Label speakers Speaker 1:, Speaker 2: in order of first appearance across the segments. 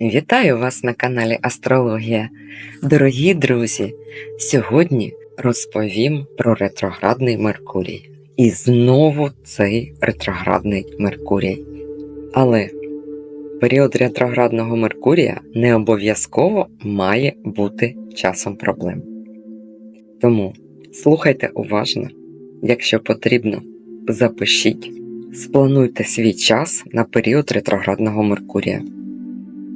Speaker 1: Вітаю вас на каналі Астрологія. Дорогі друзі! Сьогодні розповім про ретроградний Меркурій. І знову цей ретроградний Меркурій. Але період ретроградного Меркурія не обов'язково має бути часом проблем. Тому слухайте уважно, якщо потрібно, запишіть, сплануйте свій час на період ретроградного Меркурія.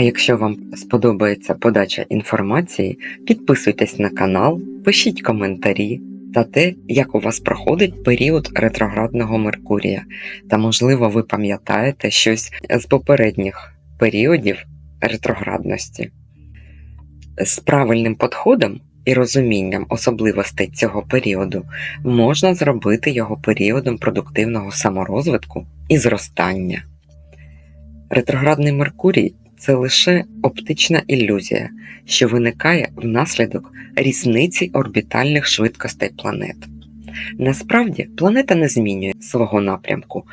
Speaker 1: А якщо вам сподобається подача інформації, підписуйтесь на канал, пишіть коментарі та те, як у вас проходить період ретроградного Меркурія. Та, можливо, ви пам'ятаєте щось з попередніх періодів ретроградності. З правильним підходом і розумінням особливостей цього періоду можна зробити його періодом продуктивного саморозвитку і зростання. Ретроградний Меркурій це лише оптична ілюзія, що виникає внаслідок різниці орбітальних швидкостей планет. Насправді, планета не змінює свого напрямку,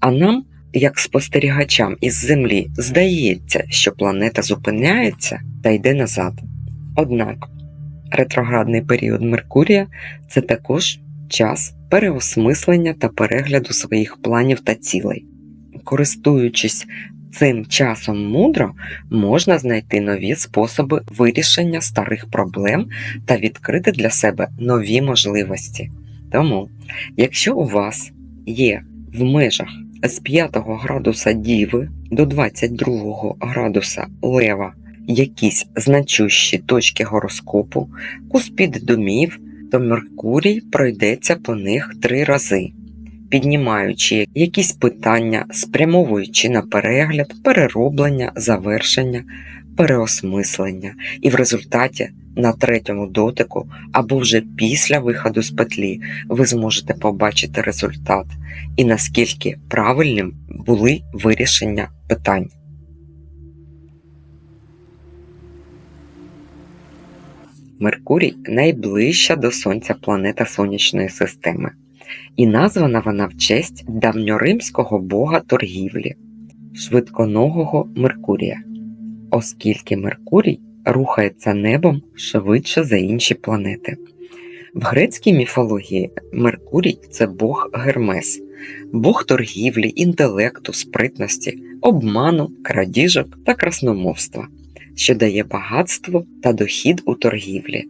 Speaker 1: а нам, як спостерігачам із Землі, здається, що планета зупиняється та йде назад. Однак ретроградний період Меркурія це також час переосмислення та перегляду своїх планів та цілей. Користуючись цим часом мудро можна знайти нові способи вирішення старих проблем та відкрити для себе нові можливості. Тому, якщо у вас є в межах з 5 градуса Діви до 22 градуса Лева якісь значущі точки гороскопу, куспід домів, то Меркурій пройдеться по них три рази піднімаючи якісь питання, спрямовуючи на перегляд, перероблення, завершення, переосмислення, і в результаті на третьому дотику або вже після виходу з петлі ви зможете побачити результат і наскільки правильним були вирішення питань. Меркурій найближча до Сонця планета Сонячної системи і названа вона в честь давньоримського бога торгівлі, швидконогого Меркурія, оскільки Меркурій рухається небом швидше за інші планети. В грецькій міфології Меркурій це бог Гермес, бог торгівлі, інтелекту, спритності, обману, крадіжок та красномовства, що дає багатство та дохід у торгівлі.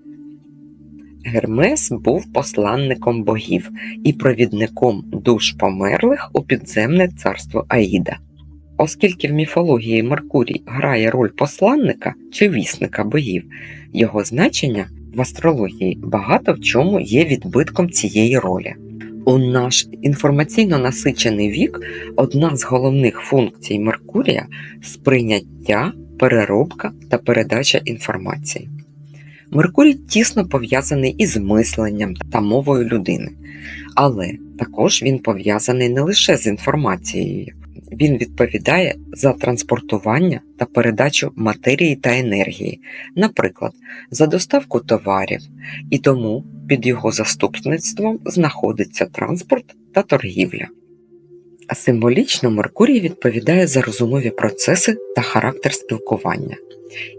Speaker 1: Гермес був посланником богів і провідником душ померлих у підземне царство Аїда. Оскільки в міфології Меркурій грає роль посланника чи вісника богів, його значення в астрології багато в чому є відбитком цієї ролі. У наш інформаційно насичений вік одна з головних функцій Меркурія сприйняття, переробка та передача інформації. Меркурій тісно пов'язаний із мисленням та мовою людини, але також він пов'язаний не лише з інформацією, він відповідає за транспортування та передачу матерії та енергії, наприклад, за доставку товарів, і тому під його заступництвом знаходиться транспорт та торгівля. А символічно Меркурій відповідає за розумові процеси та характер спілкування.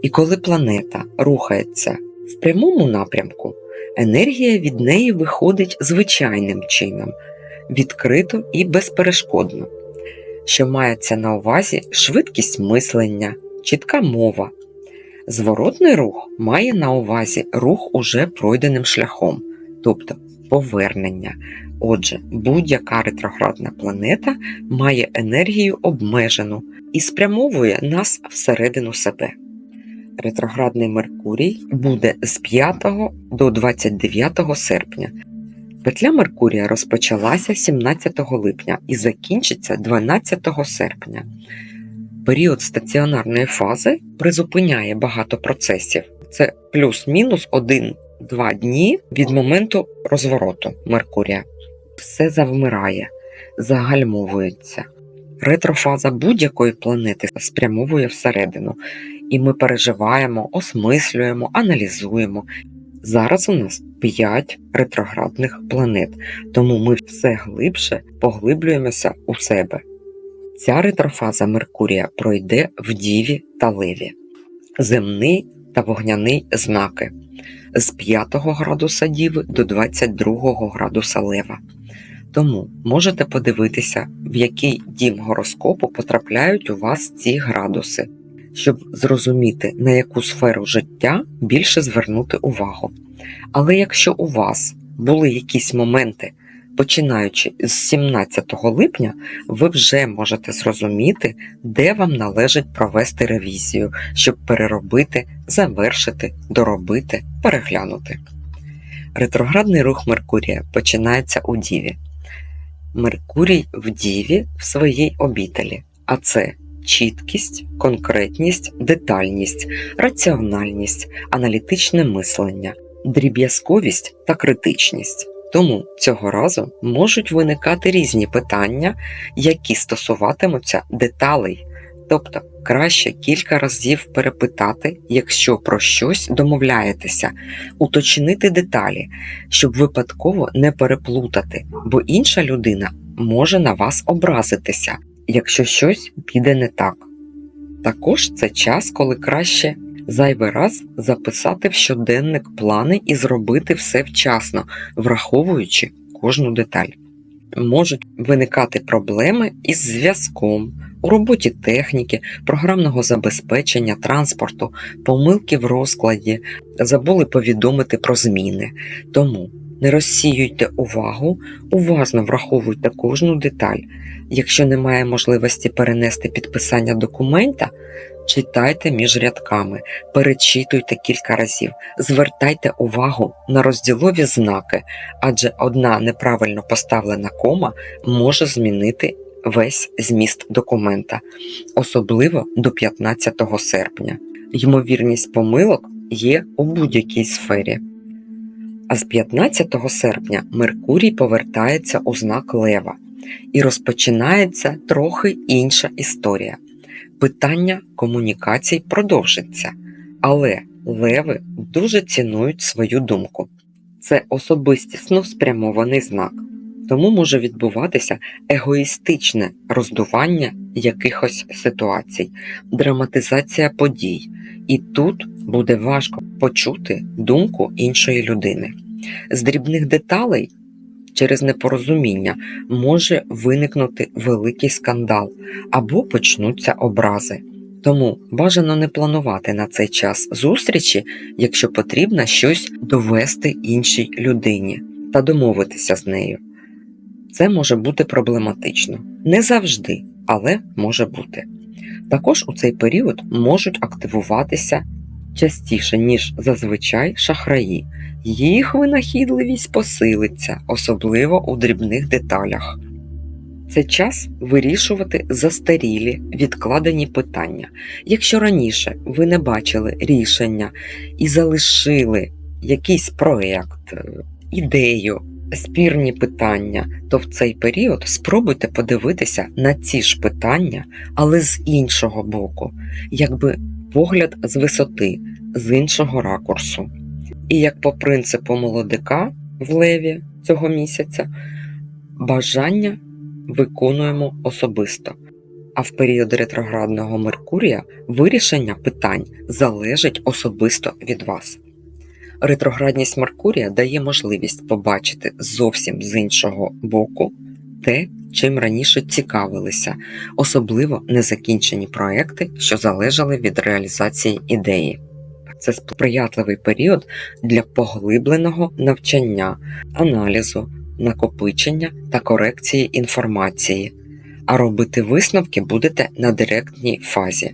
Speaker 1: І коли планета рухається в прямому напрямку енергія від неї виходить звичайним чином, відкрито і безперешкодно, що мається на увазі швидкість мислення, чітка мова. Зворотний рух має на увазі рух уже пройденим шляхом, тобто повернення. Отже, будь-яка ретроградна планета має енергію обмежену і спрямовує нас всередину себе ретроградний Меркурій буде з 5 до 29 серпня. Петля Меркурія розпочалася 17 липня і закінчиться 12 серпня. Період стаціонарної фази призупиняє багато процесів. Це плюс-мінус 1-2 дні від моменту розвороту Меркурія. Все завмирає, загальмовується. Ретрофаза будь-якої планети спрямовує всередину, і ми переживаємо, осмислюємо, аналізуємо. Зараз у нас 5 ретроградних планет, тому ми все глибше поглиблюємося у себе. Ця ретрофаза Меркурія пройде в Діві та Леві. земний та вогняний знаки з 5 градуса Діви до 22 градуса Лева. Тому можете подивитися, в який дім гороскопу потрапляють у вас ці градуси, щоб зрозуміти, на яку сферу життя більше звернути увагу. Але якщо у вас були якісь моменти, починаючи з 17 липня, ви вже можете зрозуміти, де вам належить провести ревізію, щоб переробити, завершити, доробити, переглянути. Ретроградний рух Меркурія починається у Діві. Меркурій в Діві в своїй обітелі, а це чіткість, конкретність, детальність, раціональність, аналітичне мислення, дріб'язковість та критичність. Тому цього разу можуть виникати різні питання, які стосуватимуться деталей, тобто краще кілька разів перепитати, якщо про щось домовляєтеся, уточнити деталі, щоб випадково не переплутати, бо інша людина може на вас образитися, якщо щось піде не так. Також це час, коли краще зайвий раз записати в щоденник плани і зробити все вчасно, враховуючи кожну деталь. Можуть виникати проблеми із зв'язком, у роботі техніки, програмного забезпечення, транспорту, помилки в розкладі, забули повідомити про зміни. Тому не розсіюйте увагу, уважно враховуйте кожну деталь. Якщо немає можливості перенести підписання документа, читайте між рядками, перечитуйте кілька разів, звертайте увагу на розділові знаки, адже одна неправильно поставлена кома може змінити весь зміст документа, особливо до 15 серпня. Ймовірність помилок є у будь-якій сфері. А з 15 серпня Меркурій повертається у знак Лева і розпочинається трохи інша історія. Питання комунікацій продовжиться, але леви дуже цінують свою думку. Це особистісно спрямований знак, тому може відбуватися егоїстичне роздування якихось ситуацій, драматизація подій, і тут буде важко почути думку іншої людини. З дрібних деталей через непорозуміння може виникнути великий скандал або почнуться образи. Тому бажано не планувати на цей час зустрічі, якщо потрібно щось довести іншій людині та домовитися з нею. Це може бути проблематично. Не завжди, але може бути. Також у цей період можуть активуватися частіше, ніж зазвичай шахраї. Їх винахідливість посилиться, особливо у дрібних деталях. Це час вирішувати застарілі відкладені питання. Якщо раніше ви не бачили рішення і залишили якийсь проєкт, ідею, спірні питання, то в цей період спробуйте подивитися на ці ж питання, але з іншого боку, якби погляд з висоти, з іншого ракурсу. І як по принципу молодика в леві цього місяця, бажання виконуємо особисто. А в період ретроградного Меркурія вирішення питань залежить особисто від вас. Ретроградність Меркурія дає можливість побачити зовсім з іншого боку те, чим раніше цікавилися, особливо незакінчені проекти, що залежали від реалізації ідеї. Це сприятливий період для поглибленого навчання, аналізу, накопичення та корекції інформації, а робити висновки будете на директній фазі.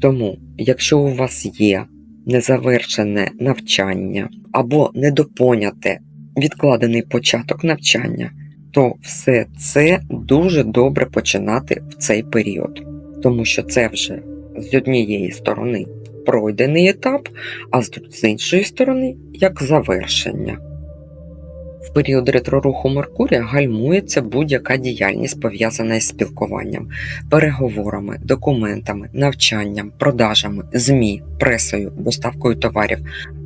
Speaker 1: Тому, якщо у вас є незавершене навчання або недопоняте відкладений початок навчання, то все це дуже добре починати в цей період, тому що це вже з однієї сторони пройдений етап, а з іншої сторони як завершення. В період ретроруху Меркурія гальмується будь-яка діяльність пов'язана із спілкуванням, переговорами, документами, навчанням, продажами, ЗМІ, пресою, доставкою товарів,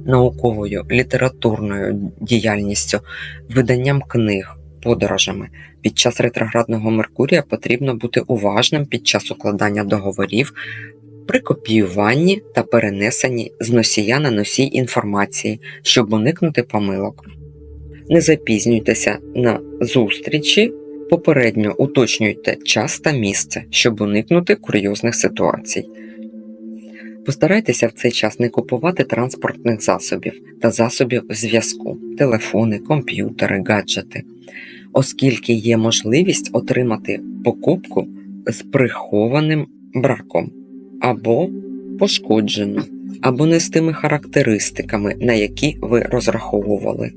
Speaker 1: науковою, літературною діяльністю, виданням книг, подорожами. Під час ретроградного Меркурія потрібно бути уважним під час укладання договорів при копіюванні та перенесенні з носія на носій інформації, щоб уникнути помилок. Не запізнюйтеся на зустрічі, попередньо уточнюйте час та місце, щоб уникнути курйозних ситуацій. Постарайтеся в цей час не купувати транспортних засобів та засобів зв'язку, телефони, комп'ютери, гаджети, оскільки є можливість отримати покупку з прихованим браком або пошкоджену, або не з тими характеристиками, на які ви розраховували.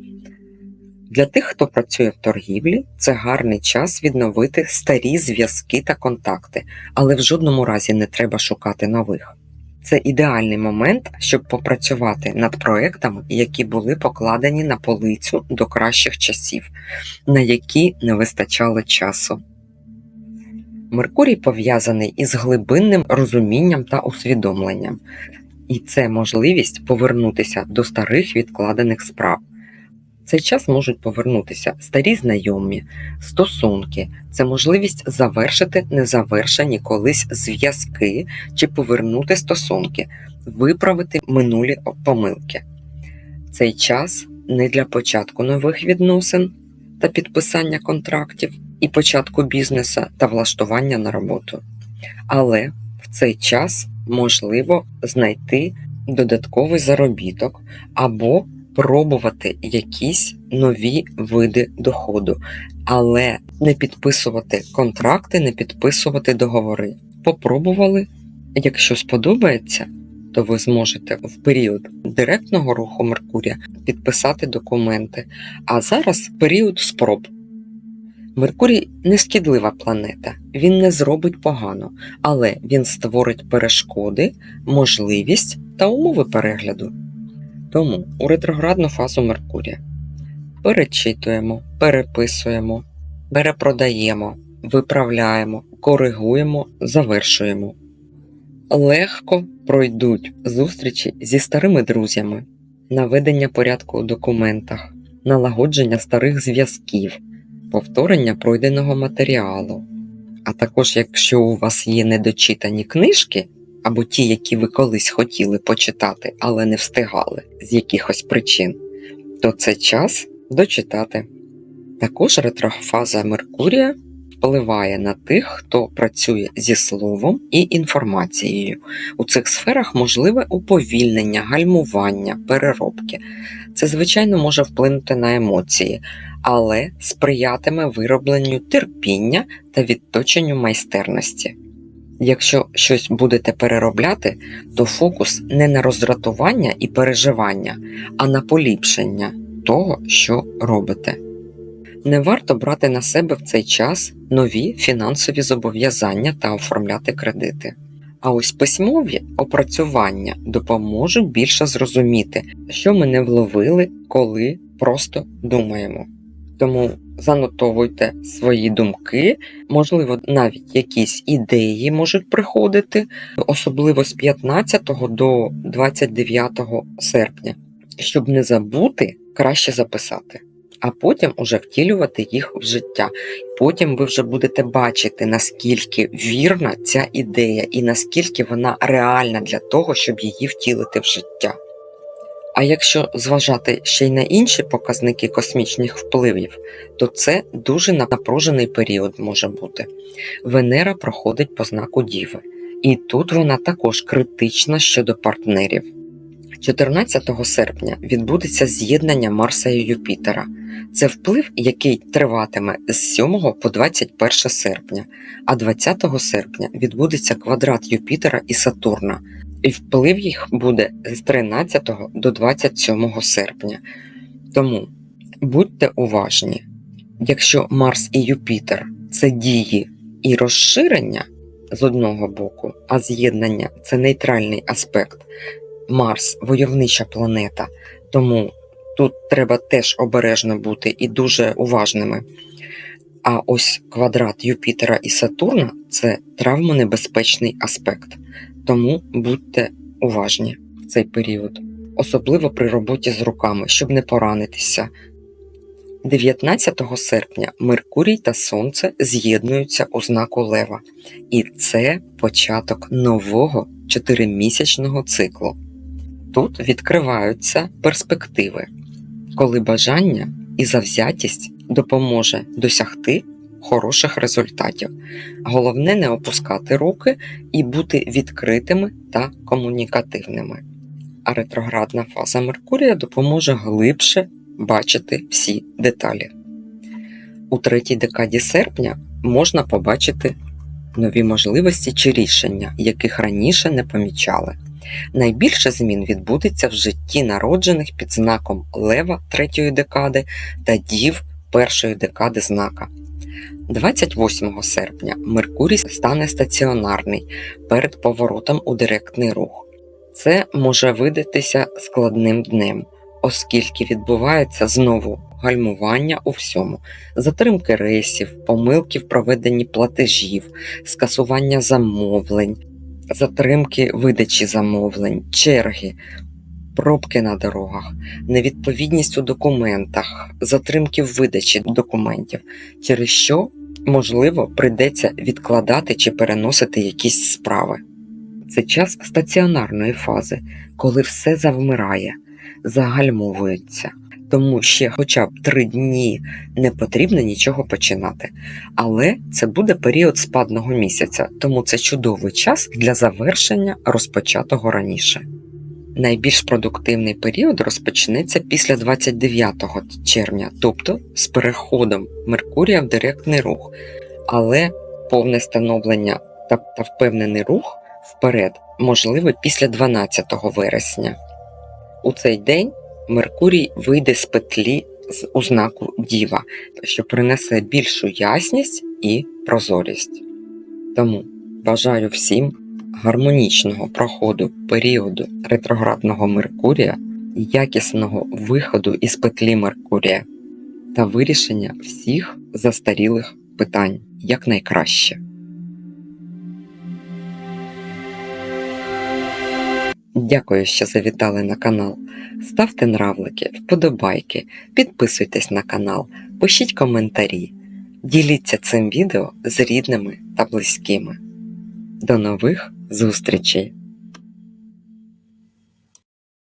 Speaker 1: Для тих, хто працює в торгівлі, це гарний час відновити старі зв'язки та контакти, але в жодному разі не треба шукати нових. Це ідеальний момент, щоб попрацювати над проектами, які були покладені на полицю до кращих часів, на які не вистачало часу. Меркурій пов'язаний із глибинним розумінням та усвідомленням, і це можливість повернутися до старих відкладених справ. Цей час можуть повернутися старі знайомі, стосунки, це можливість завершити незавершені колись зв'язки чи повернути стосунки, виправити минулі помилки. Цей час не для початку нових відносин та підписання контрактів і початку бізнесу та влаштування на роботу. Але в цей час можливо знайти додатковий заробіток або пробувати якісь нові види доходу, але не підписувати контракти, не підписувати договори. Попробували, якщо сподобається, то ви зможете в період директного руху Меркурія підписати документи. А зараз період спроб. Меркурій не шкідлива планета, він не зробить погано, але він створить перешкоди, можливість та умови перегляду. Тому у ретроградну фазу Меркурія перечитуємо, переписуємо, перепродаємо, виправляємо, коригуємо, завершуємо. Легко пройдуть зустрічі зі старими друзями, наведення порядку у документах, налагодження старих зв'язків, повторення пройденого матеріалу. А також, якщо у вас є недочитані книжки, або ті, які ви колись хотіли почитати, але не встигали з якихось причин, то це час дочитати. Також ретрофаза Меркурія впливає на тих, хто працює зі словом і інформацією. У цих сферах можливе уповільнення, гальмування, переробки. Це, звичайно, може вплинути на емоції, але сприятиме виробленню терпіння та відточенню майстерності. Якщо щось будете переробляти, то фокус не на роздратування і переживання, а на поліпшення того, що робите. Не варто брати на себе в цей час нові фінансові зобов'язання та оформляти кредити. А ось письмові опрацювання допоможуть більше зрозуміти, що ми не вловили, коли просто думаємо. Тому занотовуйте свої думки, можливо, навіть якісь ідеї можуть приходити, особливо з 15 до 29 серпня. Щоб не забути, краще записати, а потім уже втілювати їх в життя. Потім ви вже будете бачити, наскільки вірна ця ідея і наскільки вона реальна для того, щоб її втілити в життя. А якщо зважати ще й на інші показники космічних впливів, то це дуже напружений період може бути. Венера проходить по знаку Діви, і тут вона також критична щодо партнерів. 14 серпня відбудеться з'єднання Марса і Юпітера. Це вплив, який триватиме з 7 по 21 серпня, а 20 серпня відбудеться квадрат Юпітера і Сатурна, і вплив їх буде з 13 до 27 серпня. Тому будьте уважні, якщо Марс і Юпітер це дії і розширення з одного боку, а з'єднання це нейтральний аспект. Марс войовнича планета, тому тут треба теж обережно бути і дуже уважними. А ось квадрат Юпітера і Сатурна це травмонебезпечний аспект, тому будьте уважні в цей період, особливо при роботі з руками, щоб не поранитися. 19 серпня Меркурій та Сонце з'єднуються у знаку Лева, і це початок нового чотиримісячного циклу. Тут відкриваються перспективи, коли бажання і завзятість допоможе досягти хороших результатів. Головне не опускати руки і бути відкритими та комунікативними. А ретроградна фаза Меркурія допоможе глибше бачити всі деталі. У третій декаді серпня можна побачити нові можливості чи рішення, яких раніше не помічали. Найбільше змін відбудеться в житті народжених під знаком Лева третьої декади та Дів першої декади знака. 28 серпня Меркурій стане стаціонарний перед поворотом у директний рух. Це може видатися складним днем, оскільки відбувається знову гальмування у всьому, затримки рейсів, помилки в проведенні платежів, скасування замовлень, затримки видачі замовлень, черги, пробки на дорогах, невідповідність у документах, затримки в видачі документів, через що, можливо, прийдеться відкладати чи переносити якісь справи. Це час стаціонарної фази, коли все завмирає, загальмовується. Тому ще хоча б три дні не потрібно нічого починати. Але це буде період спадного місяця, тому це чудовий час для завершення розпочатого раніше. Найбільш продуктивний період розпочнеться після 29 червня, тобто з переходом Меркурія в директний рух, але повне становлення та, та впевнений рух вперед можливий після 12 вересня. У цей день Меркурій вийде з петлі з у знаку Діва, що принесе більшу ясність і прозорість. Тому бажаю всім гармонічного проходу періоду ретроградного Меркурія, якісного виходу із петлі Меркурія та вирішення всіх застарілих питань якнайкраще. Дякую, що завітали на канал. Ставте нравлики, вподобайки, підписуйтесь на канал, пишіть коментарі, діліться цим відео з рідними та близькими. До нових зустрічей!